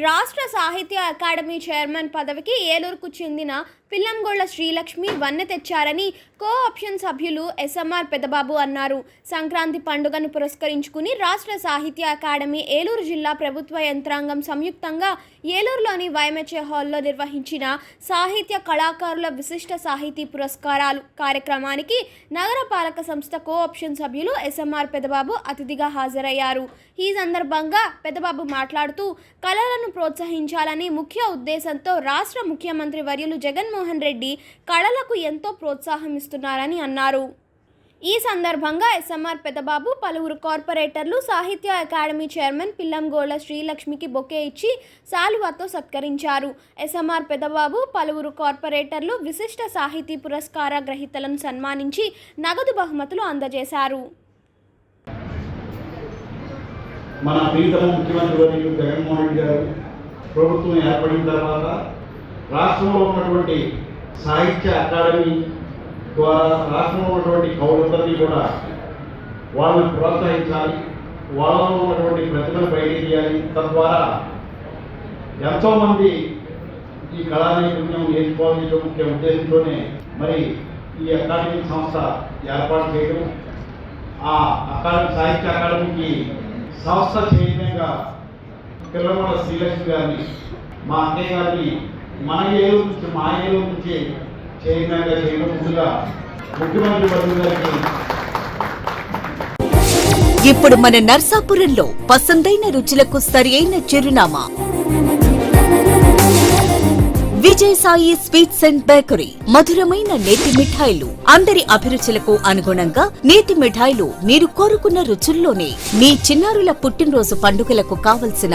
రాష్ట్ర సాహిత్య academy chairman పదవికి ఏలూరుకు చెందిన పిల్లంగొళ్ళ శ్రీలక్ష్మి వన్నె తెచ్చారని కో ఆప్షన్ సభ్యులు ఎస్ఎంఆర్ పెదబాబు అన్నారు. సంక్రాంతి పండుగను పురస్కరించుకుని రాష్ట్ర సాహిత్య అకాడమీ ఏలూరు జిల్లా ప్రభుత్వ యంత్రాంగం సంయుక్తంగా ఏలూరులోని వైఎంహెచ్ఏ హాల్లో నిర్వహించిన సాహిత్య కళాకారుల విశిష్ట సాహితీ పురస్కారాలు కార్యక్రమానికి నగరపాలక సంస్థ కో ఆప్షన్ సభ్యులు ఎస్ఎంఆర్ పెదబాబు అతిథిగా హాజరయ్యారు. ఈ సందర్భంగా పెదబాబు మాట్లాడుతూ కళలను ప్రోత్సహించాలని ముఖ్య ఉద్దేశంతో రాష్ట్ర ముఖ్యమంత్రి వర్యులు జగన్మోహన్ రెడ్డి కళలకు ఎంతో ప్రోత్సాహం ఇస్తున్నారని అన్నారు. ఈ సందర్భంగా ఎస్ఎంఆర్ పెదబాబు పలువురు కార్పొరేటర్లు సాహిత్య అకాడమీ చైర్మన్ పిల్లంగోళ్ళ శ్రీలక్ష్మికి బొకే ఇచ్చి శాలువాతో సత్కరించారు. ఎస్ఎంఆర్ పెదబాబు పలువురు కార్పొరేటర్లు విశిష్ట సాహితీ పురస్కార గ్రహీతలను సన్మానించి నగదు బహుమతులు అందజేశారు. మన ప్రీతమ ముఖ్యమంత్రి జగన్మోహన్ రెడ్డి గారు ప్రభుత్వం ఏర్పడిన తర్వాత రాష్ట్రంలో ఉన్నటువంటి సాహిత్య అకాడమీ ద్వారా రాష్ట్రంలో ఉన్నటువంటి కవులందరినీ కూడా వాళ్ళని ప్రోత్సహించాలి. వాళ్ళలో ఉన్నటువంటి ప్రతిభను బయట తీయాలి తద్వారా ఎంతోమంది ఈ కళా నైపుణ్యం నేర్చుకోవాలని ముఖ్య ఉద్దేశంతోనే మరి ఈ అకాడమీ సంస్థ ఏర్పాటు చేయడం ఆ అకాడమీ సాహిత్య అకాడమీకి సంస్థ చైర్మన్గా పిల్లమల శ్రీలక్ష్మి గారిని మా అన్నయ్య గారిని మన ఏలూరు నుంచి మా ఏలూరు నుంచి చైర్మన్గా చేయడం ముందుగా ముఖ్యమంత్రి వర్గం గారికి ఇప్పుడు మన నర్సాపురంలో పసందైన రుచులకు సరియైన చిరునామా. Vijay Sai sweets and bakery మధురమైన నేతి మిఠాయిలు. అందరి అభిరుచులకు అనుగుణంగా నేతి మిఠాయిలు మీరు కోరుకున్న రుచుల్లోనే మీ చిన్నారుల పుట్టినరోజు పండుగలకు కావలసిన